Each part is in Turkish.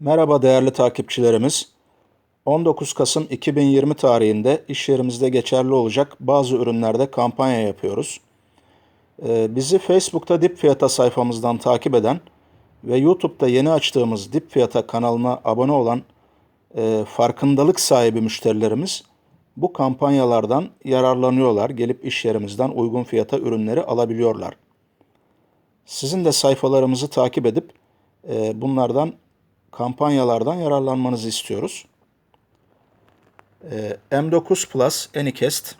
Merhaba değerli takipçilerimiz. 19 Kasım 2020 tarihinde iş yerimizde geçerli olacak bazı ürünlerde kampanya yapıyoruz. Ee, Bizi Facebook'ta Dip Fiyata sayfamızdan takip eden ve YouTube'da yeni açtığımız Dip Fiyata kanalına abone olan e, farkındalık sahibi müşterilerimiz bu kampanyalardan yararlanıyorlar. Gelip iş yerimizden uygun fiyata ürünleri alabiliyorlar. Sizin de sayfalarımızı takip edip e, bunlardan kampanyalardan yararlanmanızı istiyoruz. E, M9 Plus Anycast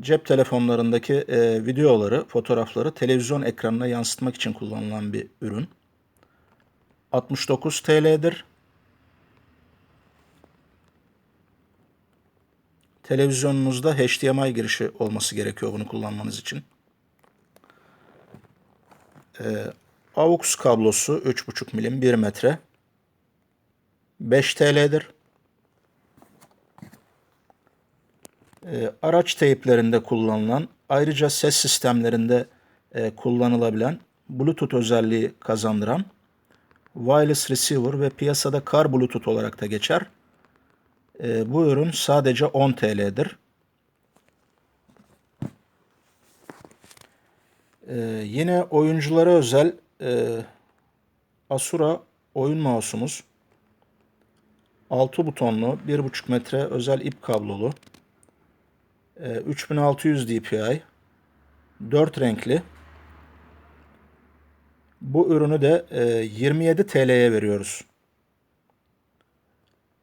cep telefonlarındaki e, videoları, fotoğrafları televizyon ekranına yansıtmak için kullanılan bir ürün. 69 TL'dir. Televizyonunuzda HDMI girişi olması gerekiyor bunu kullanmanız için. AUX kablosu 3.5 milim 1 metre. 5 TL'dir. Ee, araç teyplerinde kullanılan, ayrıca ses sistemlerinde e, kullanılabilen, Bluetooth özelliği kazandıran wireless receiver ve piyasada car Bluetooth olarak da geçer. Ee, bu ürün sadece 10 TL'dir. Ee, yine oyunculara özel e, Asura oyun mouse'umuz. 6 butonlu, 1.5 metre özel ip kablolu. E, 3600 dpi. 4 renkli. Bu ürünü de e, 27 TL'ye veriyoruz.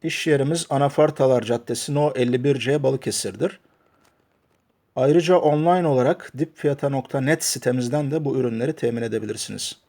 İş yerimiz Anafartalar Caddesi No 51C Balıkesir'dir. Ayrıca online olarak dipfiyata.net sitemizden de bu ürünleri temin edebilirsiniz.